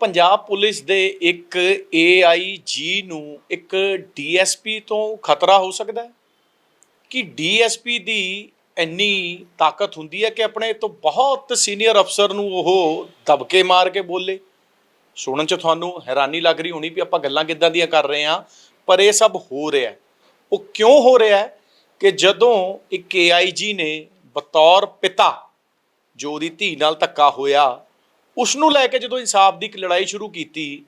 Punjab police ਦੇ ਇੱਕ AIG ਨੂੰ ਇੱਕ ਡੀਐਸਪੀ ਤੋਂ ਖਤਰਾ ਹੋ ਸਕਦਾ ਹੈ? ਕਿ ਡੀਐਸਪੀ ਦੀ ਇੰਨੀ ਤਾਕਤ ਹੁੰਦੀ ਹੈ ਕਿ ਆਪਣੇ ਤੋਂ ਬਹੁਤ ਸੀਨੀਅਰ ਅਫਸਰ ਨੂੰ ਉਹ ਦਬਕੇ ਮਾਰ ਕੇ ਬੋਲੇ? ਸੁਣਨ ਚ ਤੁਹਾਨੂੰ ਹੈਰਾਨੀ ਲੱਗ ਰਹੀ ਹੋਣੀ ਵੀ ਆਪਾਂ ਗੱਲਾਂ ਕਿੱਦਾਂ ਦੀਆਂ ਕਰ ਰਹੇ ਹਾਂ, ਪਰ ਇਹ ਸਭ ਹੋ ਰਿਹਾ ਉਹ ਕਿਉਂ ਹੋ ਰਿਹਾ ਹੈ ਕਿ ਜਦੋਂ ਇੱਕ ਏਆਈਜੀ ਨੇ ਬਤੌਰ ਪਿਤਾ ਜੋ ਉਹਦੀ ਧੀ ਨਾਲ ਧੱਕਾ ਹੋਇਆ ਉਸ ਨੂੰ ਲੈ ਕੇ ਜਦੋਂ ਇਨਸਾਫ ਦੀ ਇੱਕ ਲੜਾਈ ਸ਼ੁਰੂ ਕੀਤੀ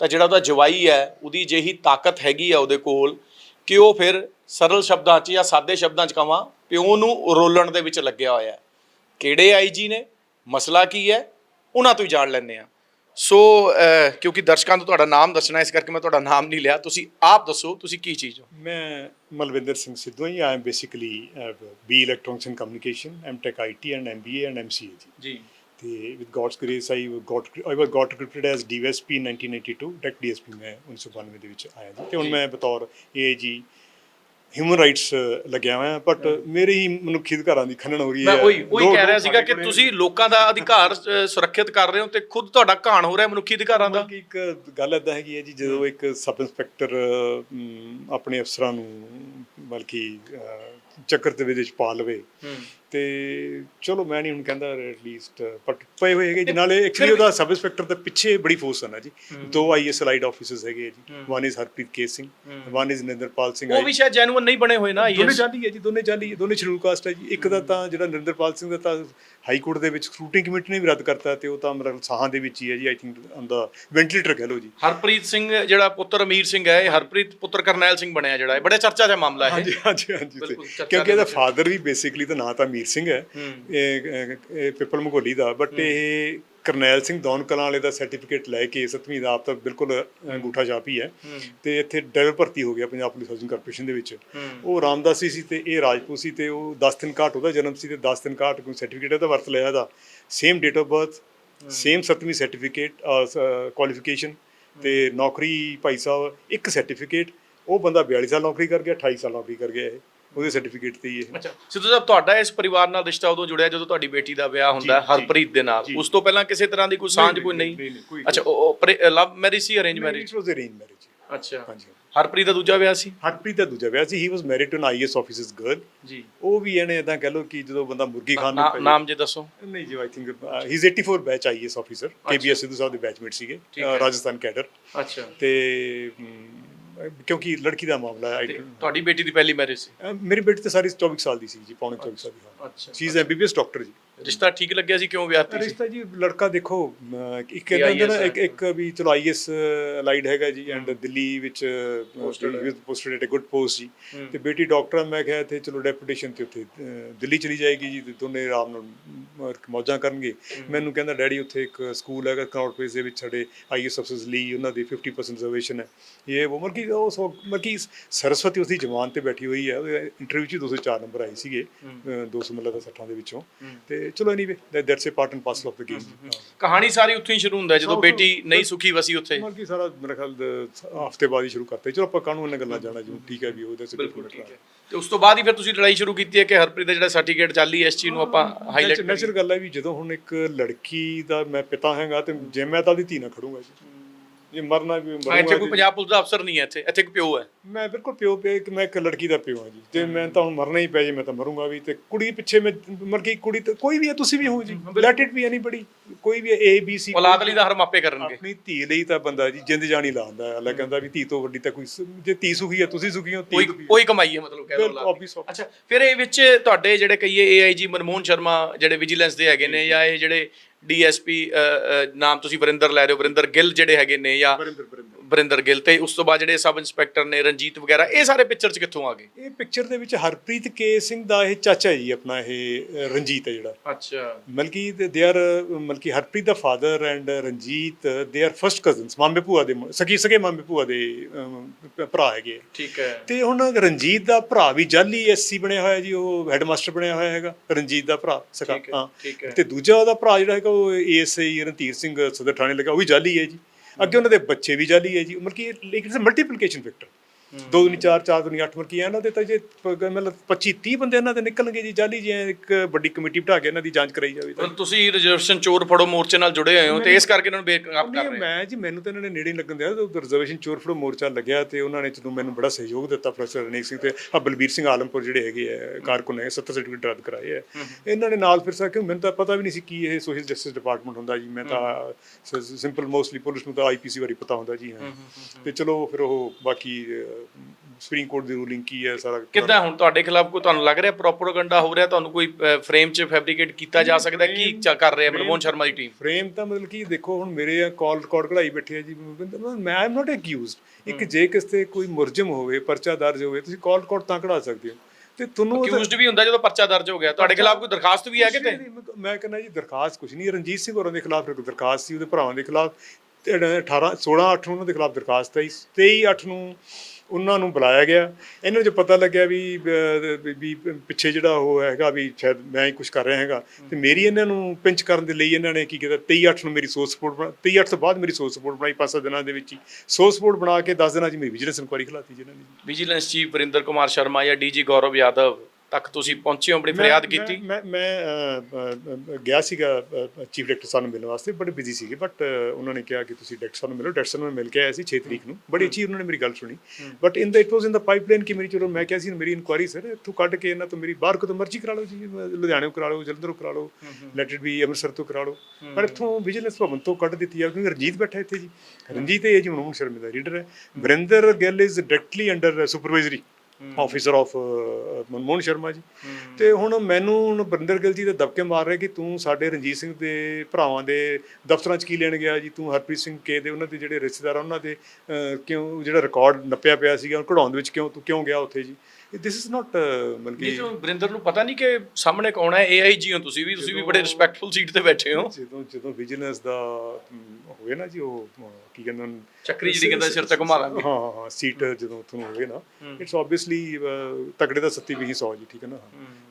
ਤਾਂ ਜਿਹੜਾ ਉਹਦਾ ਜਵਾਈ ਹੈ ਉਹਦੀ ਜਿਹੀ ਤਾਕਤ ਹੈਗੀ ਆ ਉਹਦੇ ਕੋਲ ਕਿ ਉਹ ਫਿਰ ਸਰਲ ਸ਼ਬਦਾਂ 'ਚ ਜਾਂ ਸਾਦੇ ਸ਼ਬਦਾਂ 'ਚ ਕਹਾਂ ਪਿਓ ਨੂੰ ਰੋਲਣ ਦੇ ਵਿੱਚ ਲੱਗਿਆ ਹੋਇਆ ਹੈ। ਕਿਹੜੇ ਆਈਜੀ ਨੇ? ਮਸਲਾ ਕੀ ਹੈ? ਉਹਨਾਂ ਤੋਂ ਹੀ ਜਾਣ ਲੈਂਦੇ ਆ ਸੋ ਕਿਉਂਕਿ ਦਰਸ਼ਕਾਂ ਨੂੰ ਤੁਹਾਡਾ ਨਾਮ ਦੱਸਣਾ ਇਸ ਕਰਕੇ ਮੈਂ ਤੁਹਾਡਾ ਨਾਮ ਨਹੀਂ ਲਿਆ। ਤੁਸੀਂ ਆਪ ਦੱਸੋ ਤੁਸੀਂ ਕੀ ਚੀਜ਼ ਹੋ? ਮੈਂ ਮਲਵਿੰਦਰ ਸਿੰਘ ਸਿੱਧੂ ਹਾਂ I am basically B electronics and communication MTech IT and MBA and MCA ਜੀ। ਜੀ। ਤੇ with God's grace I got I was got recruited as DSP 1992 ਡੈਕ ਡੀਐਸਪੀ ਮੈਂ 1992 ਦੇ ਵਿੱਚ ਆਇਆ ਜੀ। ਤੇ ਹੁਣ ਮੈਂ ਬਤੌਰ ਏਜੀ ਹਿਊਮਨ ਰਾਈਟਸ ਲੱਗਿਆ ਹੋਇਆ ਬਟ ਮੇਰੇ ਹੀ ਮਨੁੱਖੀ ਅਧਿਕਾਰਾਂ ਦੀ ਖੰਡਨ ਹੋ ਰਹੀ ਹੈ। ਮੈਂ ਉਹੀ ਉਹੀ ਕਹਿ ਰਿਹਾ ਸੀਗਾ ਕਿ ਤੁਸੀਂ ਲੋਕਾਂ ਦਾ ਅਧਿਕਾਰ ਸੁਰੱਖਿਅਤ ਕਰ ਰਹੇ ਹੋ ਤੇ ਖੁਦ ਤੁਹਾਡਾ ਘਾਣ ਹੋ ਰਿਹਾ ਮਨੁੱਖੀ ਅਧਿਕਾਰਾਂ ਦਾ। ਇੱਕ ਗੱਲ ਇਦਾਂ ਹੈਗੀ ਹੈ ਜੀ ਜਦੋਂ ਇੱਕ ਸਬ ਇੰਸਪੈਕਟਰ ਆਪਣੇ ਅਫਸਰਾਂ ਨੂੰ ਬਲਕਿ ਚੱਕਰ ਦੇ ਵਿੱਚ ਪਾ ਲਵੇ ਤੇ ਚਲੋ ਮੈਂ ਨਹੀਂ ਹੁਣ ਕਹਿੰਦਾ ਐਟ ਲੀਸਟ ਬਟ ਪਏ ਹੋਏ ਹੈਗੇ ਜੀ। ਨਾਲੇ ਐਕਚੁਅਲੀ ਉਹਦਾ ਸਬ ਇੰਸਪੈਕਟਰ ਦੇ ਪਿੱਛੇ ਬੜੀ ਫੋਰਸ ਹੈ ਨਾ ਜੀ। ਹੂੰ। ਦੋ ਆਈਐਸ ਅਲਾਈਡ ਆਫੀਸਰਸ ਹੈਗੇ ਜੀ। ਹੂੰ। ਵਨ ਇਜ਼ ਹਰਪ੍ਰੀਤ ਕੇਸ ਸਿੰਘ ਹੂੰ। ਵਨ ਇਜ਼ ਨਰਿੰਦਰਪਾਲ ਸਿੰਘ ਉਹ ਵੀ ਸ਼ਾਇਦ ਜੈਨੂਅਨ ਨਹੀਂ ਬਣੇ ਹੋਏ ਨਾ ਦੋਨੇ ਆਈਐਸ ਜਾਲੀ ਹੈ ਜੀ ਦੋਨੇ ਜਾਲੀ ਦੋਨੇ ਸ਼ਡਿਊਲ ਕਾਸਟ ਹੈ ਜੀ। ਇੱਕ ਦਾ ਤਾਂ ਜਿਹੜਾ ਨਰਿੰਦਰਪਾਲ ਸਿੰਘ ਦਾ ਤਾਂ ਹਾਈ ਕੋਰਟ ਦੇ ਵਿੱਚ ਸਕਰੂਟਨੀ ਕਮੇਟੀ ਨੇ ਵੀ ਰੱਦ ਕਰਤਾ ਤੇ ਉਹ ਤਾਂ ਮੇਰਾ ਸਾਹਾਂ ਦੇ ਵਿੱਚ ਹੀ ਹੈ ਜੀ I think on the ventilator ਕਹਿ ਲਓ ਜੀ। ਹਰਪ੍ਰੀਤ ਸਿੰਘ ਜਿਹੜਾ ਪੁੱਤਰ ਅਮੀਰ ਸਿੰਘ ਹੈ ਇਹ ਹਰਪ੍ਰੀਤ ਪੁੱਤਰ ਕਰਨੈਲ ਸਿੰਘ ਬਣਿਆ ਜਿਹੜਾ ਇਹ ਬੜੇ ਚਰਚਾ ਦਾ ਮਾਮਲਾ ਹੈ। ਹਾਂਜੀ ਹਾਂਜੀ ਹਾਂਜੀ। ਕਿਉਂਕਿ ਇਹਦਾ। ਫਾਦਰ ਵੀ ਬੇਸਿਕਲੀ ਤਾਂ ਨਾਂ ਤਾਂ ਮੀਰ ਸਿੰਘ ਹੈ। ਇਹ ਪਿੱਪਲ ਮਗੋਲੀ ਦਾ ਬਟ ਇਹ ਕਰਨੈਲ ਸਿੰਘ ਦੌਨ ਕਲਾਂ ਵਾਲੇ ਦਾ ਸਰਟੀਫਿਕੇਟ ਲੈ ਕੇ ਸੱਤਵੀਂ ਦਾ ਆਪ ਤਾਂ ਬਿਲਕੁਲ ਅੰਗੂਠਾ ਛਾਪ ਹੀ। ਤੇ ਇੱਥੇ ਡਰਾਈਵਰ ਭਰਤੀ ਹੋ ਗਿਆ ਪੰਜਾਬ ਪੁਲਿਸ ਹਾਊਸਿੰਗ ਕਾਰਪੋਰੇਸ਼ਨ ਦੇ ਵਿੱਚ। ਉਹ ਰਾਮਦਾਸੀ ਸੀ ਤੇ ਇਹ ਰਾਜਪੂਤ ਸੀ ਤੇ ਉਹ 10 ਦਿਨ ਘਾਟ ਉਹਦਾ ਜਨਮ ਸੀ ਤੇ 10 ਦਿਨ ਘਾਟ ਕੋਈ ਸਰਟੀਫਿਕੇਟ ਉਹਦਾ ਵਰਤ ਲਿਆ ਇਹਦਾ। Same date of birth same ਸੱਤਵੀਂ ਸਰਟੀਫਿਕੇਟ ਕੁਆਲੀਫਿਕੇਸ਼ਨ ਤੇ ਨੌਕਰੀ ਭਾਈ ਸਾਹਿਬ ਇੱਕ ਸਰਟੀਫਿਕੇਟ ਉਹ ਬੰਦਾ 42 ਸਾਲ ਨੌਕਰੀ ਕਰ ਗਿਆ 28 ਸਾਲ ਨੌਕਰੀ ਕਰ ਗਿਆ ਇਹ। ਉਹਦੇ ਸਰਟੀਫਿਕੇਟ ਤੇ ਹੀ ਇਹ। ਅੱਛਾ। ਸਿੱਧੂ ਸਾਹਿਬ ਤੁਹਾਡਾ ਇਸ ਪਰਿਵਾਰ ਨਾਲ ਰਿਸ਼ਤਾ ਉਦੋਂ ਜੁੜਿਆ ਜਦੋਂ ਤੁਹਾਡੀ ਬੇਟੀ ਦਾ ਵਿਆਹ ਹੁੰਦਾ ਹਰਪ੍ਰੀਤ ਦੇ ਨਾਲ। ਉਸ ਤੋਂ ਪਹਿਲਾਂ ਕਿਸੇ ਤਰ੍ਹਾਂ ਦੀ ਕੋਈ ਸਾਂਝ ਕੋਈ ਨਹੀਂ ਅੱਛਾ ਉਹ love marriage C arrange marriage it was arrange marriage ਅੱਛਾ। ਹਾਂਜੀ ਹਰਪ੍ਰੀਤ ਦਾ ਦੂਜਾ ਵਿਆਹ ਸੀ? ਹਰਪ੍ਰੀਤ ਦਾ ਦੂਜਾ ਵਿਆਹ ਸੀ। He was married to an IAS officer's girl ਜੀ। ਉਹ ਵੀ ਇਹਨੇ ਇਦਾਂ ਕਹਿ ਲਓ ਕਿ ਜਦੋਂ ਬੰਦਾ ਮੁਰਗੀ ਖਾਣ ਨੂੰ ਨਾਮ ਜੇ ਦੱਸੋ। ਨਹੀਂ ਜੀ I think he is 84 batch IAS officer KBS Sidhu ਸਾਹਿਬ ਦੇ ਬੈਚਮੇਟ ਸੀਗੇ ਰਾਜਸਥਾਨ ਕੈਡਰ। ਅੱਛਾ। ਤੇ ਕਿਉਂਕਿ ਲੜਕੀ ਦਾ ਮਾਮਲਾ ਹੈ ਤੁਹਾਡੀ ਬੇਟੀ ਦੀ ਪਹਿਲੀ ਮੈਰਿਜ ਸੀ? ਮੇਰੀ ਬੇਟੀ ਤਾਂ ਸਾਰੀ 24 ਸਾਲ ਦੀ ਸੀ ਜੀ ਪੌਣੇ 24 ਸਾਲ ਦੀ ਹਾਂ। ਅੱਛਾ। ਸ਼ੀ ਇਜ਼ ਐਮਬੀਬੀਐਸ ਡਾਕਟਰ ਜੀ। ਰਿਸ਼ਤਾ ਠੀਕ ਲੱਗਿਆ ਸੀ? ਕਿਉਂ ਵਿਆਹ ਤੀ ਸੀ? ਰਿਸ਼ਤਾ ਜੀ ਲੜਕਾ ਦੇਖੋ ਅਮ, ਇੱਕ ਕਹਿੰਦਾ ਹੁੰਦਾ ਨਾ ਇੱਕ ਇੱਕ ਵੀ ਚਲੋ ਆਈਐਸ ਅਲਾਈਡ ਹੈਗਾ ਜੀ ਐਂਡ ਦਿੱਲੀ ਵਿੱਚ posted at a good post ਜੀ। ਹੂੰ। ਤੇ ਬੇਟੀ ਡਾਕਟਰ ਮੈਂ ਕਿਹਾ ਇੱਥੇ ਚਲੋ ਡੈਪੂਟੇਸ਼ਨ ਤੇ ਉੱਥੇ ਅਹ, ਦਿੱਲੀ ਚਲੀ ਜਾਏਗੀ ਜੀ ਤੇ ਦੋਨੇ ਆਰਾਮ ਨਾਲ ਮ- ਮੌਜਾਂ ਕਰਨਗੇ। ਮੈਨੂੰ ਕਹਿੰਦਾ ਡੈਡੀ ਉੱਥੇ ਇੱਕ ਸਕੂਲ ਹੈਗਾ ਕਨੌਟ ਪਲੇਸ ਦੇ ਵਿੱਚ ਸਾਡੇ ਆਈਐਸ ਅਫਸਰਸ ਲਈ ਉਹਨਾਂ ਦੀ 50% ਰਿਜ਼ਰਵੇਸ਼ਨ ਹੈ। ਇਹ ਉਹ ਮਤਲਬ ਕਿ ਉਹ ਸੋ ਮਤਲਬ ਕਿ ਸਰਸਵਤੀ ਉਸਦੀ ਜਮਾਨ ਤੇ ਬੈਠੀ ਹੋਈ ਹੈ। ਇੰਟਰਵਿਊ 'ਚ 204 ਨੰਬਰ ਆਏ ਸੀਗੇ ਅਹ, 200 ਮਤਲਬ ਦਾ 60 ਦੇ ਵਿੱਚੋਂ। ਤੇ ਚਲੋ anyway that's a part and parcel of the game ਕਹਾਣੀ ਸਾਰੀ ਉੱਥੋਂ ਹੀ ਸ਼ੁਰੂ ਹੁੰਦਾ ਜਦੋਂ ਬੇਟੀ ਨਹੀਂ ਸੁਖੀ ਵਸੀ ਉੱਥੇ। ਮਤਲਬ ਕਿ ਸਾਰਾ ਮੇਰੇ ਖਿਆਲ ਹਫ਼ਤੇ ਬਾਅਦ ਹੀ ਸ਼ੁਰੂ ਕਰਤੇ ਚਲੋ ਆਪਾਂ ਕਾਨੂੰਨ ਨਾਲ ਗੱਲਾਂ ਜਾਣਾ ਜੀ ਠੀਕ ਹੈ ਵੀ ਉਹਦੇ ਸੇ ਬਿਲਕੁਲ ਠੀਕ ਹੈ। ਤੇ ਉਸ ਤੋਂ ਬਾਅਦ ਹੀ ਫਿਰ ਤੁਸੀਂ ਲੜਾਈ ਸ਼ੁਰੂ ਕੀਤੀ ਹੈ ਕਿ ਹਰਪ੍ਰੀਤ ਦਾ ਜਿਹੜਾ ਸਰਟੀਫਿਕੇਟ ਚੱਲੀ ਇਸ ਚੀਜ਼ ਨੂੰ ਆਪਾਂ ਹਾਈਲਾਈਟ ਨੈਚੁਰਲ ਗੱਲ ਹੈ ਵੀ ਜਦੋਂ ਹੁਣ ਇੱਕ ਲੜਕੀ ਦਾ ਮੈਂ ਪਿਤਾ ਹੈਗਾ ਤੇ ਜੇ ਮੈਂ ਤਾਂ ਉਹਦੀ ਧੀ ਨਾਲ ਖੜੂੰਗਾ ਜੀ। ਜੇ ਮਰਨਾ ਵੀ ਇੱਥੇ ਮਰੂੰਗਾ ਕੋਈ ਜੀ। ਪੰਜਾਬ ਪੁਲਿਸ ਦਾ ਅਫਸਰ ਨਹੀਂ ਹੈ ਇੱਥੇ ਇੱਥੇ ਇੱਕ ਪਿਓ ਹੈ। ਮੈਂ ਬਿਲਕੁਲ ਪਿਓ ਪਿਓ ਇੱਕ ਮੈਂ ਇੱਕ ਲੜਕੀ ਦਾ ਪਿਓ ਹਾਂ ਜੀ। ਤੇ ਮੈਂ ਤਾਂ ਹੁਣ ਮਰਨਾ ਹੀ ਪੈ ਜੇ ਮੈਂ ਤਾਂ ਮਰੂੰਗਾ ਵੀ। ਤੇ ਕੁੜੀ ਪਿੱਛੇ ਮੈਂ ਮਰ ਗਈ ਕੁੜੀ ਤਾਂ ਕੋਈ ਵੀ ਹੈ ਤੁਸੀਂ ਵੀ ਹੋ ਜੀ। ਲੈਟ ਇਟ ਵੀ ਐਨੀ ਬੜੀ ਕੋਈ ਵੀ ਏ ਬੀ ਸੀ ਔਲਾਦ ਲਈ ਤਾਂ ਹਰ ਮਾਪੇ ਕਰਨਗੇ। ਆਪਣੀ ਧੀ ਲਈ ਤਾਂ ਬੰਦਾ ਜੀ ਜਿੰਦ ਜਾਣੀ ਲਾਉਂਦਾ ਅੱਲਾ ਕਹਿੰਦਾ ਵੀ ਧੀ ਤੋਂ ਵੱਡੀ ਤਾਂ ਕੋਈ ਜੇ ਧੀ ਸੁਖੀ ਹੈ ਤੁਸੀਂ ਸੁਖੀ ਹੋ ਧੀ ਕੋਈ ਹੈ। ਕਮਾਈ ਹੈ ਮਤਲਬ ਕਹਿ ਲਓ। ਅੱਛਾ ਫਿਰ ਇਹ ਵਿੱਚ ਤੁਹਾਡੇ ਜਿਹੜੇ ਕਹੀਏ ਏਆਈਜੀ ਮਨਮੋਹਨ ਸ਼ਰਮਾ ਜਿਹੜੇ ਵਿਜੀਲੈਂਸ ਦੇ ਹੈਗੇ ਨੇ ਜਾਂ ਇਹ ਜਿਹੜੇ ਡੀਐਸਪੀ ਨਾਮ ਤੁਸੀਂ ਵਰਿੰਦਰ ਲੈ ਰਹੇ ਹੋ, ਵਰਿੰਦਰ ਗਿੱਲ ਜਿਹੜੇ ਹੈਗੇ ਨੇ ਜਾਂ ਵਰਿੰਦਰ ਵਰਿੰਦਰ। ਵਰਿੰਦਰ ਗਿੱਲ ਤੇ ਉਸ ਤੋਂ ਬਾਅਦ ਜਿਹੜੇ ਸਬ ਇੰਸਪੈਕਟਰ ਨੇ ਰਣਜੀਤ ਵਗੈਰਾ ਇਹ ਸਾਰੇ ਪਿਕਚਰ 'ਚ ਕਿੱਥੋਂ ਆ ਗਏ? ਇਹ ਪਿਕਚਰ ਦੇ ਵਿੱਚ ਹਰਪ੍ਰੀਤ ਕੇ ਸਿੰਘ ਦਾ ਇਹ ਚਾਚਾ ਜੀ ਆਪਣਾ ਇਹ ਰਣਜੀਤ ਹੈ ਜਿਹੜਾ। ਅੱਛਾ। Malki they are Malki Harpreet the father and Ranjit they are first cousins ਮਾਮੇ ਭੂਆ ਦੇ ਸਕੀ ਸਕੇ ਮਾਮੇ ਭੂਆ ਦੇ ਭਰਾ ਹੈਗੇ। ਠੀਕ ਹੈ। ਤੇ ਹੁਣ ਰਣਜੀਤ ਦਾ ਭਰਾ ਵੀ ਜਾਲੀ ਐਸਸੀ ਬਣਿਆ ਹੋਇਆ ਜੀ ਉਹ ਹੈਡਮਾਸਟਰ ਬਣਿਆ ਹੋਇਆ ਹੈਗਾ ਰਣਜੀਤ ਦਾ ਭਰਾ ਸਕਾ ਹੈ। ਤੇ ਦੂਜਾ ਉਹਦਾ ਭਰਾ ਜਿਹੜਾ ਹੈਗਾ ਉਹ ਏਐਸਆਈ ਰਣਧੀਰ ਸਿੰਘ ਸਦਰ ਥਾਣੇ ਲੱਗਾ ਉਹ ਵੀ ਜਾਲੀ ਹੈ ਜੀ। ਅੱਗੇ ਉਹਨਾਂ ਦੇ ਬੱਚੇ ਵੀ ਜਾਲੀ ਹੈ ਜੀ ਮਤਲਬ ਕਿ ਇਟਸ ਅ ਮਲਟੀਪਲੀਕੇਸ਼ਨ ਫੈਕਟਰ ਦੋ ਨਹੀਂ ਚਾਰ ਚਾਰ ਨਹੀਂ ਅੱਠ ਮਰਕੀ ਇਹਨਾਂ ਦੇ ਤਾਂ ਜੇ ਮਤਲਬ 25 30 ਬੰਦੇ ਇਹਨਾਂ ਦੇ ਨਿਕਲਣਗੇ ਜੀ ਜਾਲੀ ਜੀ ਇੱਕ ਵੱਡੀ ਕਮੇਟੀ ਬਿਠਾ ਕੇ ਇਹਨਾਂ ਦੀ ਜਾਂਚ ਕਰਾਈ ਜਾਵੇ ਤਾਂ। ਤੁਸੀਂ ਰਿਜ਼ਰਵੇਸ਼ਨ ਚੋਰ ਫੜੋ ਮੋਰਚੇ ਨਾਲ ਜੁੜੇ ਹੋਏ ਹੋ ਤੇ ਇਸ ਕਰਕੇ ਇਹਨਾਂ ਨੂੰ ਬੇਕਅਪ ਕਰ ਰਹੇ ਹੋ। ਮੈਂ ਜੀ ਮੈਨੂੰ ਤਾਂ ਇਹਨਾਂ ਨੇ ਨੇੜੇ ਲੱਗਣ ਦਿਆ ਤੇ ਰਿਜ਼ਰਵੇਸ਼ਨ ਚੋਰ ਫੜੋ ਮੋਰਚਾ ਲੱਗਿਆ ਤੇ ਉਹਨਾਂ ਨੇ ਜਦੋਂ ਮੈਨੂੰ ਬੜਾ ਸਹਿਯੋਗ ਦਿੱਤਾ ਪ੍ਰੋਫੈਸਰ ਰਣੀਕ ਸਿੰਘ ਤੇ ਆ ਬਲਬੀਰ ਸਿੰਘ ਆਲਮਪੁਰ ਜਿਹੜੇ ਹੈਗੇ ਆ ਕਾਰਕੁਨ ਹੈ 70 ਸਰਟੀਫਿਕੇਟ ਰੱਦ ਕਰਾਏ ਆ। ਇਹਨਾਂ ਨੇ ਨਾਲ ਫਿਰ ਸਕੇ ਮੈਨੂੰ ਤਾਂ ਪਤਾ ਵੀ ਨਹੀਂ ਸੀ ਕੀ ਇਹ ਸੋਸ਼ਲ ਜਸਟਿਸ ਡਿਪਾਰਟਮੈਂਟ ਹੁੰਦਾ ਜੀ ਮੈਂ ਤਾਂ ਸਿੰਪਲ ਮੋਸਟਲੀ ਪੁਲਿਸ ਨੂੰ ਤਾਂ ਆਈਪੀਸੀ ਬਾਰੇ ਪਤਾ ਹੁੰਦਾ ਜੀ ਹਾਂ। ਤੇ ਚਲੋ ਫਿਰ ਉਹ ਬਾਕੀ ਸੁਪਰੀਮ ਕੋਰਟ ਦੀ ਰੂਲਿੰਗ ਕੀ ਹੈ ਸਾਰਾ ਕਿੱਦਾਂ ਹੁਣ ਤੁਹਾਡੇ ਖਿਲਾਫ ਕੋਈ ਤੁਹਾਨੂੰ ਲੱਗ ਰਿਹਾ ਪ੍ਰੋਪਗੈਂਡਾ ਹੋ ਰਿਹਾ? ਤੁਹਾਨੂੰ ਕੋਈ ਫਰੇਮ 'ਚ ਫੈਬਰੀਕੇਟ ਕੀਤਾ ਜਾ ਸਕਦਾ? ਕੀ ਕਰ ਰਿਹਾ ਮਨਮੋਹਨ ਸ਼ਰਮਾ ਦੀ ਟੀਮ ਫਰੇਮ ਤਾਂ ਮਤਲਬ ਕਿ ਦੇਖੋ ਹੁਣ ਮੇਰੇ ਕਾਲ ਰਿਕਾਰਡ ਕਢਾਈ ਬੈਠੇ ਆ ਜੀ ਮੈਂ ਆਮ ਨਾਟ ਅਕਿਊਜ਼ਡ ਇੱਕ ਜੇ ਕਿਸ ਤੇ ਕੋਈ ਮੁਰਜਮ ਹੋਵੇ ਪਰਚਾ ਦਰਜ ਹੋਵੇ ਤੁਸੀਂ ਕਾਲ ਰਿਕਾਰਡ ਤਾਂ ਕਢਾ ਸਕਦੇ ਹੋ। ਤੇ ਤੁਹਾਨੂੰ ਅਕਿਊਜ਼ਡ ਵੀ ਹੁੰਦਾ ਜਦੋਂ ਪਰਚਾ ਦਰਜ ਹੋ ਗਿਆ। ਤੁਹਾਡੇ ਖਿਲਾਫ ਕੋਈ ਦਰਖਾਸਤ ਵੀ ਹੈ ਕਿਤੇ? ਮੈਂ- ਕਹਿੰਦਾ ਜੀ ਦਰਖਾਸਤ ਕੁਝ ਨਹੀਂ। ਰਣਜੀਤ ਸਿੰਘ ਹੋਰਾਂ ਦੇ ਖਿਲਾਫ ਇੱਕ ਦਰਖਾਸਤ ਸੀ ਉਹਦੇ ਭਰਾਵਾਂ ਦੇ ਖਿਲਾਫ। ਤੇ 18 16 8 ਨੂੰ ਉਹਨਾਂ ਦੇ ਖਿਲਾਫ ਦਰਖਾਸਤ ਆਈ। 23 8 ਨੂੰ ਉਹਨਾਂ ਨੂੰ ਬੁਲਾਇਆ ਗਿਆ। ਇਹਨਾਂ ਨੂੰ ਪਤਾ ਲੱਗਿਆ ਵੀ ਵੀ- ਪਿੱਛੇ ਜਿਹੜਾ ਉਹ ਹੈਗਾ ਵੀ ਸ਼ਾਇਦ ਮੈਂ ਹੀ ਕੁਝ ਕਰ ਰਿਹਾ ਹੈਗਾ, ਤੇ ਮੇਰੀ ਇਹਨਾਂ ਨੂੰ ਪਿੰਚ ਕਰਨ ਦੇ ਲਈ ਇਹਨਾਂ ਨੇ ਕੀ ਕੀਤਾ 23 8 ਨੂੰ ਮੇਰੀ ਸੋਰਸ ਸਪੋਰਟ ਬਣਾ 23 8 ਤੋਂ ਬਾਅਦ ਮੇਰੀ ਸੋਰਸ ਸਪੋਰਟ ਬਣਾਈ ਪੰਜ ਸੱਤ ਦਿਨਾਂ ਦੇ ਵਿੱਚ ਹੀ। ਸੋਰਸ ਸਪੋਰਟ ਬਣਾ ਕੇ 10 ਦਿਨਾਂ 'ਚ ਮੇਰੀ ਵਿਜੀਲੈਂਸ ਇਨਕੁਆਰੀ ਖਿਲਾਤੀ ਜਿਹਨਾਂ ਨੇ ਵਿਜੀਲੈਂਸ ਚੀਫ ਵਰਿੰਦਰ ਕੁਮਾਰ ਸ਼ਰਮਾ ਜਾਂ ਡੀਜੀ ਗੌਰਵ ਯਾਦਵ। ਤੱਕ ਤੁਸੀਂ ਪਹੁੰਚੇ ਹੋ ਆਪਣੀ ਫਰਿਆਦ ਕੀਤੀ? ਮੈਂ ਮੈਂ ਗਿਆ ਸੀਗਾ ਚੀਫ ਡਾਇਰੈਕਟਰ ਸਾਹਿਬ ਨੂੰ ਮਿਲਣ ਵਾਸਤੇ ਬੜੇ ਬਿਜ਼ੀ ਸੀਗੇ ਬਟ ਉਹਨਾਂ ਨੇ ਕਿਹਾ ਕਿ ਤੁਸੀਂ ਡਾਇਰੈਕਟਰ ਸਾਹਿਬ ਨੂੰ ਮਿਲੋ ਡਾਇਰੈਕਟਰ ਸਾਹਿਬ ਨੂੰ ਮਿਲ ਕੇ ਆਇਆ ਸੀ 6 ਤਰੀਕ ਨੂੰ। ਬੜੀ ਅੱਛੀ ਉਹਨਾਂ ਨੇ ਮੇਰੀ ਗੱਲ ਸੁਣੀ। But in the it was in the pipeline ਕਿ ਮੇਰੀ ਚਲੋ ਮੈਂ ਕਿਹਾ ਸੀ ਮੇਰੀ ਇਨਕੁਆਰੀ ਸਰ ਇੱਥੋਂ ਕੱਢ ਕੇ ਇਹਨਾਂ ਤੋਂ ਮੇਰੀ ਬਾਹਰ ਕੋ ਤੋਂ ਮਰਜ਼ੀ ਕਰਾ ਲਓ ਜੀ ਲੁਧਿਆਣੇੋਂ ਕਰਾ ਲਓ ਜਲੰਧਰੋਂ ਕਰਾ ਲਓ ਲੈਟ ਇਟ ਬੀ ਅੰਮ੍ਰਿਤਸਰ ਤੋਂ ਕਰਾ ਲਓ। ਪਰ ਇੱਥੋਂ ਵਿਜੀਲੈਂਸ ਭਵਨ ਤੋਂ ਕੱਢ ਦਿੱਤੀ ਆ ਕਿਉਂਕਿ ਰਣਜੀਤ ਬੈਠਾ ਇੱਥੇ ਜੀ। ਰਣਜੀਤ ਇਹ ਜੀ ਮਨਮੋਹਨ ਸ਼ਰਮੇ ਦਾ ਰੀਡਰ ਹੈ। Varinder Gill is directly under supervisory officer of Manmohan Sharma ਜੀ। ਤੇ ਹੁਣ ਮੈਨੂੰ ਹੁਣ ਬਰਿੰਦਰ ਗਿੱਲ ਜੀ ਦੇ ਦਬਕੇ ਮਾਰ ਰਹੇ ਕਿ ਤੂੰ ਸਾਡੇ ਰਣਜੀਤ ਸਿੰਘ ਦੇ ਭਰਾਵਾਂ ਦੇ ਦਫ਼ਤਰਾਂ 'ਚ ਕੀ ਲੈਣ ਗਿਆ ਜੀ? ਤੂੰ ਹਰਪ੍ਰੀਤ ਸਿੰਘ ਕੇ ਦੇ ਉਹਨਾਂ ਦੇ ਜਿਹੜੇ ਰਿਸ਼ਤੇਦਾਰ ਉਹਨਾਂ ਦੇ ਕਿਉਂ ਜਿਹੜਾ ਰਿਕਾਰਡ ਨੱਪਿਆ ਪਿਆ ਸੀਗਾ ਉਹ ਕਢਾਉਣ ਦੇ ਵਿੱਚ ਕਿਉਂ ਤੂੰ ਕਿਉਂ ਗਿਆ ਉੱਥੇ ਜੀ? ਦਿਸ ਇਜ਼ ਨਾਟ ਮਤਲਬ ਨਹੀਂ ਕਿ ਜੋ ਵਰਿੰਦਰ ਨੂੰ ਪਤਾ ਨਹੀਂ ਕਿ ਸਾਹਮਣੇ ਕੌਣ ਹੈ ਏਆਈਜੀ ਹੋ ਤੁਸੀਂ ਵੀ ਤੁਸੀਂ ਵੀ ਬੜੇ ਰਿਸਪੈਕਟਫੁਲ ਸੀਟ ਤੇ ਬੈਠੇ ਹੋ। ਜਦੋਂ ਜਦੋਂ ਵਿਜੀਲੈਂਸ ਦਾ ਹੋਵੇ ਨਾ ਜੀ ਉਹ ਕੀ ਕਹਿੰਦੇ ਚੱਕਰੀ ਜਿਹੜੀ ਕਹਿੰਦਾ ਸਿਰ ਤੇ ਘੁਮਾ ਲਾਂਗੇ। ਹਾਂ ਹਾਂ, ਸੀਟ ਜਦੋਂ ਤੁਹਾਨੂੰ ਹੋਵੇ ਨਾ ਇਟਸ ਆਬਵੀਅਸਲੀ ਤਗੜੇ ਦਾ ਸੱਤੀ ਵੀ ਹੀ ਸੌ ਜੀ ਠੀਕ ਹੈ ਨਾ?